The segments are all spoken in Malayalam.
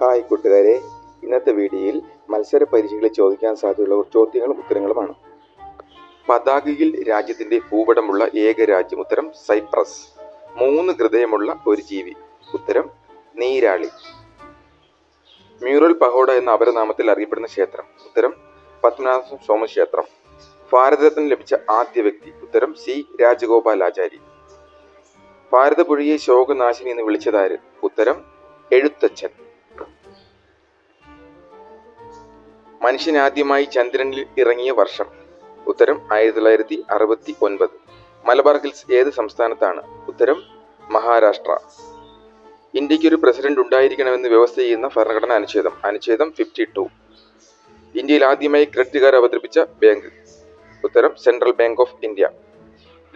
ഹായ് കൂട്ടുകാരെ. ഇന്നത്തെ വീഡിയോയിൽ മത്സര പരീക്ഷകളിൽ ചോദിക്കാൻ സാധ്യതയുള്ള ചോദ്യങ്ങളും ഉത്തരങ്ങളുമാണ്. പതാകയിൽ രാജ്യത്തിന്റെ ഭൂപടമുള്ള ഏക രാജ്യം ഉത്തരം സൈപ്രസ്. മൂന്ന് ഹൃദയമുള്ള ഒരു ജീവി. ഉത്തരം നീരാളി. മ്യൂറൽ പഹോഡ എന്ന അപരനാമത്തിൽ അറിയപ്പെടുന്ന ക്ഷേത്രം. ഉത്തരം പത്മനാഭ സ്വാമി ക്ഷേത്രം ലഭിച്ച ആദ്യ വ്യക്തി. ഉത്തരം സി രാജഗോപാലാചാരി ഭാരതപുഴയെ ശോകനാശിനി എന്ന് വിളിച്ചതാര് ഉത്തരം എഴുത്തച്ഛൻ. മനുഷ്യൻ ആദ്യമായി ചന്ദ്രനിൽ ഇറങ്ങിയ വർഷം. ഉത്തരം ആയിരത്തി തൊള്ളായിരത്തി അറുപത്തി ഒൻപത് മലബാർ ഹിൽസ് ഏത് സംസ്ഥാനത്താണ്? ഉത്തരം മഹാരാഷ്ട്ര. ഇന്ത്യയ്ക്ക് ഒരു പ്രസിഡന്റ് ഉണ്ടായിരിക്കണമെന്ന് വ്യവസ്ഥ ചെയ്യുന്ന ഭരണഘടനാ അനുച്ഛേദം. അനുച്ഛേദം ഫിഫ്റ്റി ടു ഇന്ത്യയിൽ ആദ്യമായി ക്രെഡിറ്റ് കാർഡ് അവതരിപ്പിച്ച ബാങ്ക്. ഉത്തരം സെൻട്രൽ ബാങ്ക് ഓഫ് ഇന്ത്യ.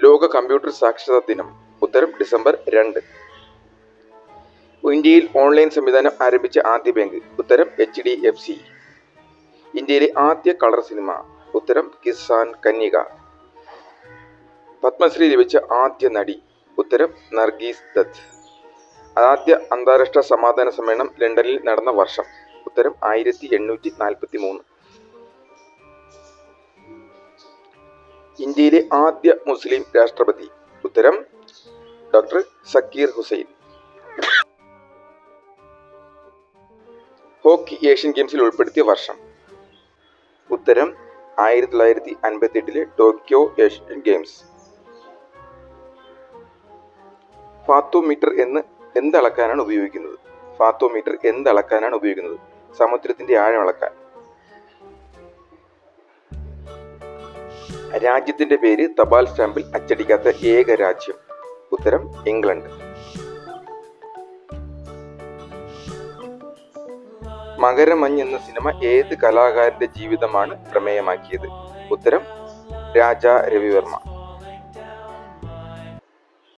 ലോക കമ്പ്യൂട്ടർ സാക്ഷരതാ ദിനം. ഉത്തരം ഡിസംബർ രണ്ട്. ഇന്ത്യയിൽ ഓൺലൈൻ സംവിധാനം ആരംഭിച്ച ആദ്യ ബാങ്ക്. ഉത്തരം എച്ച് ഡി എഫ് സി. ഇന്ത്യയിലെ ആദ്യ കളർ സിനിമ. ഉത്തരം കിസാൻ കന്യക. പത്മശ്രീ ലഭിച്ച ആദ്യ നടി. ഉത്തരം നർഗീസ് ദത്ത്. ആദ്യ അന്താരാഷ്ട്ര സമാധാന സമ്മേളനം ലണ്ടനിൽ നടന്ന വർഷം. ഉത്തരം ആയിരത്തി എണ്ണൂറ്റി നാൽപ്പത്തി മൂന്ന് ഇന്ത്യയിലെ ആദ്യ മുസ്ലിം രാഷ്ട്രപതി. ഉത്തരം doctor Zakir Hussain. Hockey Asian ഗെയിംസിൽ ഉൾപ്പെടുത്തിയ വർഷം. ഉത്തരം ആയിരത്തി തൊള്ളായിരത്തി അൻപത്തി എട്ടിലെ ടോക്കിയോ ഏഷ്യൻ ഗെയിംസ്. ഫാത്തോമീറ്റർ എന്ന് എന്തളക്കാനാണ് ഉപയോഗിക്കുന്നത്? ഫാത്തോമീറ്റർ എന്തളക്കാനാണ് ഉപയോഗിക്കുന്നത്? സമുദ്രത്തിന്റെ ആഴം അളക്കാൻ രാജ്യത്തിന്റെ പേര് തപാൽ സ്റ്റാമ്പിൽ അച്ചടിക്കാത്ത ഏക രാജ്യം. ഉത്തരം ഇംഗ്ലണ്ട്. മകരമഞ്ഞ് എന്ന സിനിമ ഏത് കലാകാരന്റെ ജീവിതമാണ് പ്രമേയമാക്കിയത്? ഉത്തരം രാജ രവിവർമ്മ.